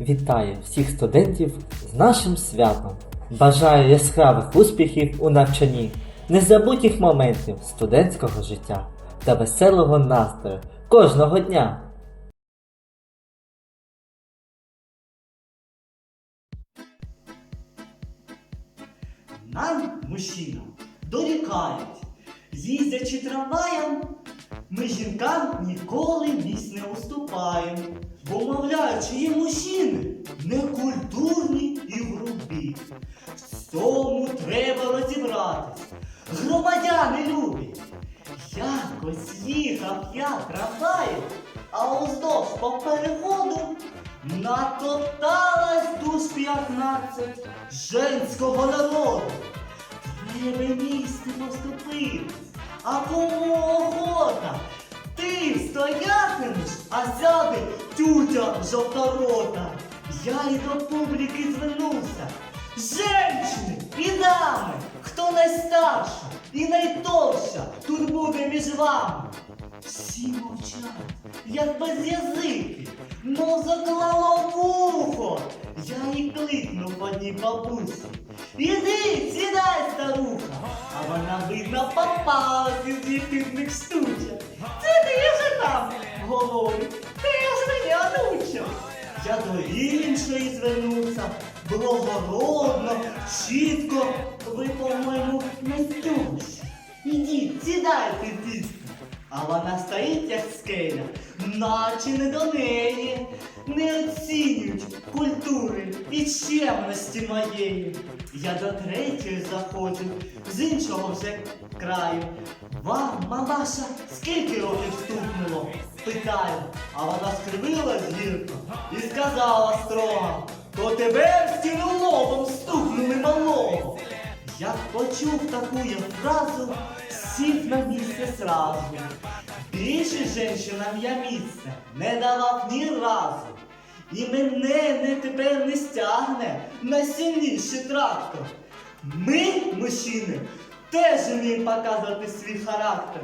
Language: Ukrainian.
вітаю всіх студентів з нашим святом. Бажаю яскравих успіхів у навчанні, незабутніх моментів студентського життя та веселого настрою кожного дня. Нам, мужчинам, дорікають, їздячи трамваєм, ми жінкам ніколи місць не уступаємо, бо мовляють, що є мужчини некультурні і грубі. В цьому треба розібратись. Громадяни любі. Якось їхав я трамваєм, а уздовж по переходу натопталась душ 15 женського народу. Треба місце поступитись, а кому охота? Ти стоятимеш, а сяде тютя жовторота. Я й до публіки звернувся. Женщини і дами, хто найстарша і найтовша, тут буде між вами. Всі мовчать, як без язики, мов заклало вухо. Я і кликнув одній бабусі. Іди, Попалась із єхидних штучок. Це ти вже там, говорить, ти ж мене онучок. Я до іншої звернувся, благородно, чітко, ви, по-моєму, не тьоща. Ідіть, сідайте, дітки. А вона стоїть, як скеля, наче не до неї, не оцінюють культури і чемності моєї. Я до третьої заходжу, з іншого вже краю. Вам, мамаша, скільки років стукнуло? Питаю, а вона скривила гірко і сказала строго, то тебе в стіну лобом стукнули малого. Як почув таку я фразу, сів на місце сразу. Більше женщинам я місце не давав ні разу. І мене не тепер не стягне найсильніший трактор. Ми, мужчини, теж вміємо показувати свій характер.